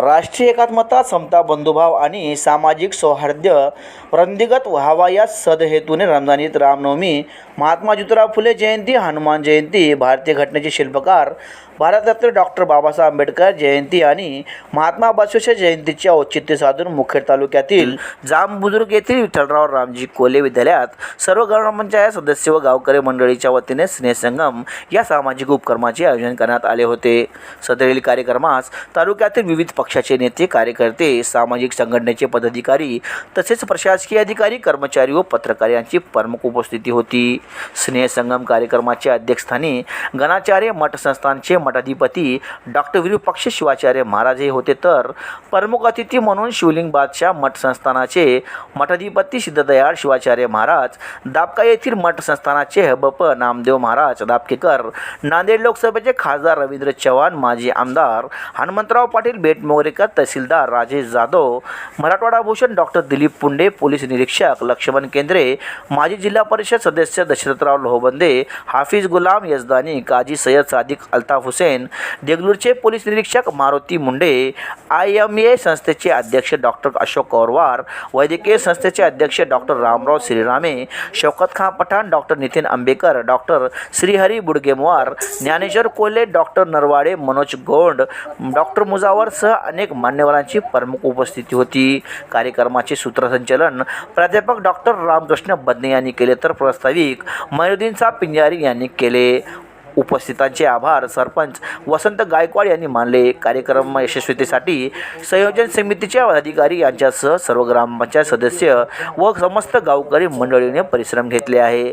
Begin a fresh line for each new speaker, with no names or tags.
राष्ट्रीय एकात्मता समता बंधुभाव आणि सामाजिक सौहार्द वृंदिगत व्हावा या सदहेतूने रमजानीत रामनवमी महात्मा ज्योतिराव फुले जयंती हनुमान जयंती भारतीय घटनेचे शिल्पकार भारतरत्न डॉक्टर बाबासाहेब आंबेडकर जयंती आणि महात्मा बसवेश्वर जयंतीचे औचित्य साधून मुखेड तालुक्यातील जामबुजुर्ग येथील विठ्ठलराव रामजी कोले विद्यालयात सर्व ग्रामपंचायत सदस्य व गावकरी मंडळीच्या वतीने स्नेहसंगम या सामाजिक उपक्रमाचे आयोजन करण्यात आले होते. सदरील कार्यक्रमास तालुक्यातील विविध पक्ष पक्षाचे नेते कार्यकर्ते सामाजिक संघटनेचे पदाधिकारी तसेच प्रशासकीय अधिकारी कर्मचारी व पत्रकार यांची प्रमुख उपस्थिती होती. स्नेहसंगम कार्यक्रमाच्या अध्यक्षस्थानी गणाचार्य मठ संस्थानचे मठाधिपती डॉक्टर विरूपक्ष शिवाचार्य महाराज हे होते. तर प्रमुख अतिथी म्हणून शिवलिंग बादशाह मठ संस्थानाचे मठाधिपती सिद्धदयाळ शिवाचार्य महाराज दापका येथील मठ संस्थानाचे हबप नामदेव महाराज दापकेकर नांदेड लोकसभेचे खासदार रवींद्र चव्हाण माजी आमदार हनुमंतराव पाटील मोरेकर तहसीलदार राजेश जाधव मराठवाडा भूषण डॉक्टर दिलीप पुंडे पोलीस निरीक्षक लक्ष्मण केंद्रे माजी जिल्हा परिषद सदस्य दशरथराव लोहबंदे हाफिज गुलाम यजदानी काजी सय्यद सादिक अल्ताफ हुसेन देगलूरचे पोलीस निरीक्षक Maruti Munde I M A संस्थेचे अध्यक्ष डॉक्टर अशोक कौरवार वैद्यकीय संस्थेचे अध्यक्ष doctor Ramrao Shrirame Shaukat Khan Pathan doctor Nitin Ambekar doctor Shrihari Budgemwar Dnyaneshwar Kolhe doctor Narwade Manoj Gond doctor Mujawar सह अनेक मान्यवरांची प्रमुख उपस्थिती होती. कार्यक्रमाचे सूत्रसंचलन प्राध्यापक डॉक्टर रामकृष्ण बदने यांनी केले तर प्रस्ताविक मयुद्दीन साह पिंजारी यांनी केले. उपस्थितांचे आभार सरपंच वसंत गायकवाड यांनी मानले. कार्यक्रम यशस्वीतेसाठी संयोजन समितीच्या अधिकारी यांच्यासह सर्व ग्रामपंचायत सदस्य व समस्त गावकरी मंडळीने परिश्रम घेतले आहे.